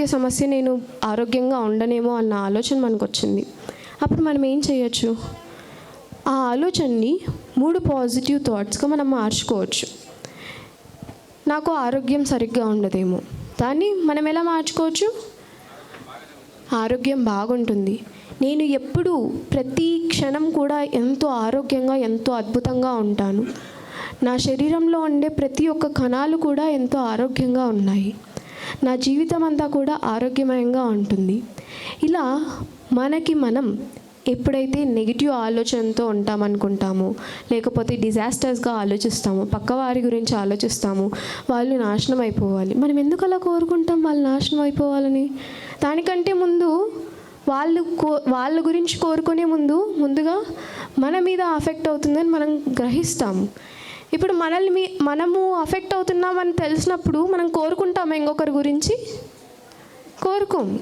ఆరోగ్య సమస్య నేను ఆరోగ్యంగా ఉండనేమో అన్న ఆలోచన మనకు వచ్చింది అప్పుడు మనం ఏం చేయొచ్చు? ఆ ఆలోచనని మూడు పాజిటివ్ థాట్స్గా మనం మార్చుకోవచ్చు. నాకు ఆరోగ్యం సరిగ్గా ఉండదేమో. దాన్ని మనం ఎలా మార్చుకోవచ్చు? ఆరోగ్యం బాగుంటుంది. నేను ఎప్పుడు ప్రతి క్షణం కూడా ఎంతో ఆరోగ్యంగా ఎంతో అద్భుతంగా ఉంటాను. నా శరీరంలో ఉండే ప్రతి ఒక్క కణాలు కూడా ఎంతో ఆరోగ్యంగా ఉన్నాయి. నా జీవితం అంతా కూడా ఆరోగ్యమయంగా ఉంటుంది. ఇలా మనకి మనం ఎప్పుడైతే నెగిటివ్ ఆలోచనతో ఉంటామనుకుంటామో లేకపోతే డిజాస్టర్స్గా ఆలోచిస్తాము పక్కవారి గురించి ఆలోచిస్తాము వాళ్ళు నాశనం అయిపోవాలి మనం ఎందుకు అలా కోరుకుంటాం వాళ్ళు నాశనం అయిపోవాలని దానికంటే ముందు వాళ్ళు కో వాళ్ళ గురించి కోరుకునే ముందు ముందుగా మన మీద అఫెక్ట్ అవుతుందని మనం గ్రహిస్తాము. ఇప్పుడు మనల్ని మీ మనము అఫెక్ట్ అవుతున్నామని తెలిసినప్పుడు మనం కోరుకుంటాము ఇంకొకరి గురించి? కోరుకోం.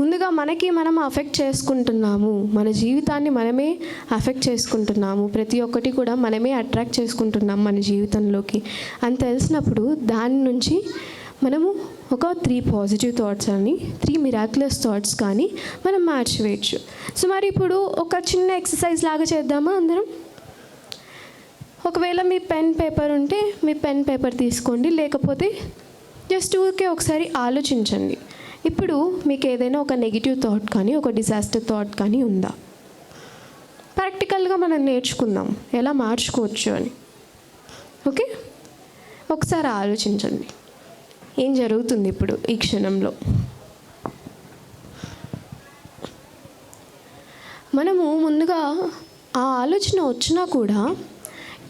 ముందుగా మనకి మనం అఫెక్ట్ చేసుకుంటున్నాము. మన జీవితాన్ని మనమే అఫెక్ట్ చేసుకుంటున్నాము. ప్రతి ఒక్కటి కూడా మనమే అట్రాక్ట్ చేసుకుంటున్నాం మన జీవితంలోకి. అని తెలిసినప్పుడు దాని నుంచి మనము ఒక త్రీ పాజిటివ్ థాట్స్ అని త్రీ మిరాక్యులస్ థాట్స్ కానీ మనం మార్చివేయచ్చు సో మరి ఇప్పుడు ఒక చిన్న ఎక్సర్సైజ్ లాగా చేద్దామా అందరం? ఒకవేళ మీ పెన్ పేపర్ ఉంటే మీ పెన్ పేపర్ తీసుకోండి లేకపోతే జస్ట్ ఊరికే ఒకసారి ఆలోచించండి. ఇప్పుడు మీకు ఏదైనా ఒక నెగిటివ్ థాట్ కానీ ఒక డిజాస్టర్ థాట్ కానీ ఉందా? ప్రాక్టికల్గా మనం నేర్చుకుందాం. ఎలా మార్చుకోవచ్చు అని. ఓకే ఒకసారి ఆలోచించండి. ఏం జరుగుతుంది ఇప్పుడు ఈ క్షణంలో? మనము ముందుగా ఆ ఆలోచన వచ్చినా కూడా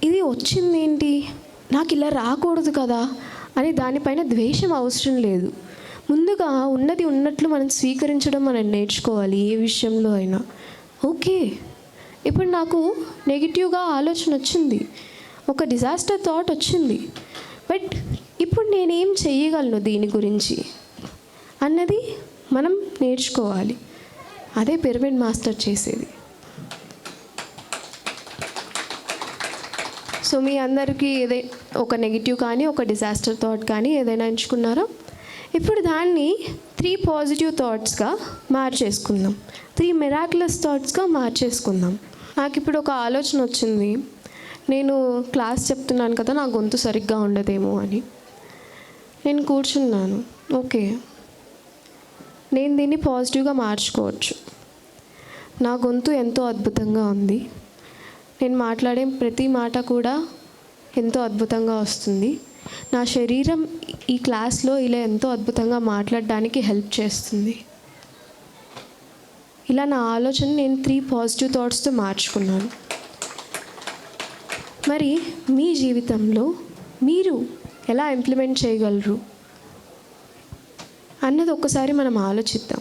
ఇది వచ్చింది ఏంటి నాకు ఇలా రాకూడదు కదా? అని దానిపైన ద్వేషం అవసరం లేదు. ముందుగా ఉన్నది ఉన్నట్లు మనం స్వీకరించడం మనం నేర్చుకోవాలి ఏ విషయంలో అయినా. ఓకే. ఇప్పుడు నాకు నెగిటివ్గా ఆలోచన వచ్చింది. ఒక డిజాస్టర్ థాట్ వచ్చింది. బట్ ఇప్పుడు నేనేం చేయగలను దీని గురించి? అన్నది మనం నేర్చుకోవాలి. అదే పిరమిడ్ మాస్టర్ చేసేది. సో మీ అందరికీ ఏదై ఒక నెగిటివ్ కానీ ఒక డిజాస్టర్ థాట్ కానీ ఏదైనా ఎంచుకున్నారో? ఇప్పుడు దాన్ని త్రీ పాజిటివ్ థాట్స్గా మార్చేసుకుందాం. త్రీ మిరాక్యులస్ థాట్స్గా మార్చేసుకుందాం. నాకు ఇప్పుడు ఒక ఆలోచన వచ్చింది. నేను క్లాస్ చెప్తున్నాను కదా నా గొంతు సరిగ్గా ఉండదేమో అని. నేను కూర్చున్నాను. ఓకే. నేను దీన్ని పాజిటివ్గా మార్చుకోవచ్చు. నా గొంతు ఎంతో అద్భుతంగా ఉంది. నేను మాట్లాడే ప్రతి మాట కూడా ఎంతో అద్భుతంగా వస్తుంది. నా శరీరం ఈ క్లాస్లో ఇలా ఎంతో అద్భుతంగా మాట్లాడడానికి హెల్ప్ చేస్తుంది. ఇలా నా ఆలోచన నేను త్రీ పాజిటివ్ థాట్స్తో మార్చుకున్నాను. మరి మీ జీవితంలో మీరు ఎలా ఇంప్లిమెంట్ చేయగలరు? అన్నది ఒక్కసారి మనం ఆలోచిద్దాం.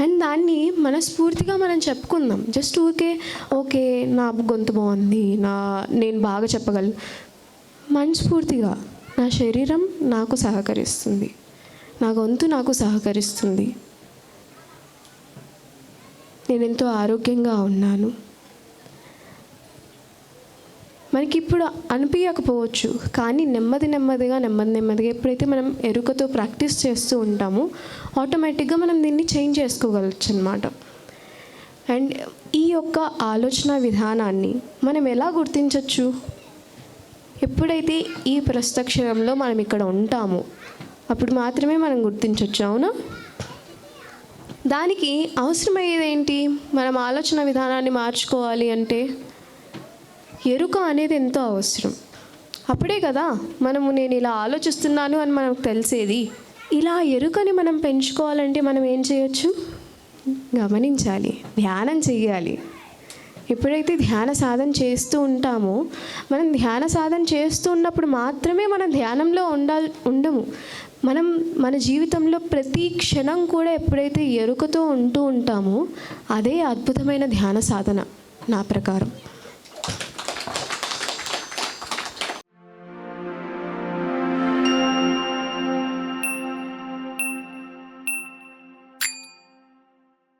అండ్ దాన్ని మనస్ఫూర్తిగా మనం చెప్పుకుందాం. జస్ట్ ఊరికే ఓకే నా గొంతు బాగుంది నా నేను బాగా చెప్పగలను. మనస్ఫూర్తిగా నా శరీరం నాకు సహకరిస్తుంది. నా గొంతు నాకు సహకరిస్తుంది. నేను ఎంతో ఆరోగ్యంగా ఉన్నాను. మనకి ఇప్పుడు అనిపించకపోవచ్చు కానీ నెమ్మది నెమ్మదిగా నెమ్మది నెమ్మదిగా ఎప్పుడైతే మనం ఎరుకతో ప్రాక్టీస్ చేస్తూ ఉంటామో ఆటోమేటిక్గా మనం దీన్ని చేంజ్ చేసుకోగలచ్చు అనమాట అండ్ ఈ యొక్క ఆలోచన విధానాన్ని మనం ఎలా గుర్తించవచ్చు ఎప్పుడైతే ఈ ప్రస్తక్షణంలో మనం ఇక్కడ ఉంటామో అప్పుడు మాత్రమే మనం గుర్తించవచ్చు అవునా? దానికి అవసరమయ్యేది ఏంటి మనం ఆలోచన విధానాన్ని మార్చుకోవాలి అంటే ఎరుక అనేది ఎంతో అవసరం. అప్పుడే కదా మనము నేను ఇలా ఆలోచిస్తున్నాను అని మనకు తెలిసేది. ఇలా ఎరుకని మనం పెంచుకోవాలంటే మనం ఏం చేయొచ్చు? గమనించాలి ధ్యానం చేయాలి ఎప్పుడైతే ధ్యాన సాధన చేస్తూ ఉంటామో మనం ధ్యాన సాధన చేస్తూ ఉన్నప్పుడు మాత్రమే మనం ధ్యానంలో ఉండాలి ఉండము. మనం మన జీవితంలో ప్రతి క్షణం కూడా ఎప్పుడైతే ఎరుకతో ఉంటూ ఉంటామో అదే అద్భుతమైన ధ్యాన సాధన నా ప్రకారం.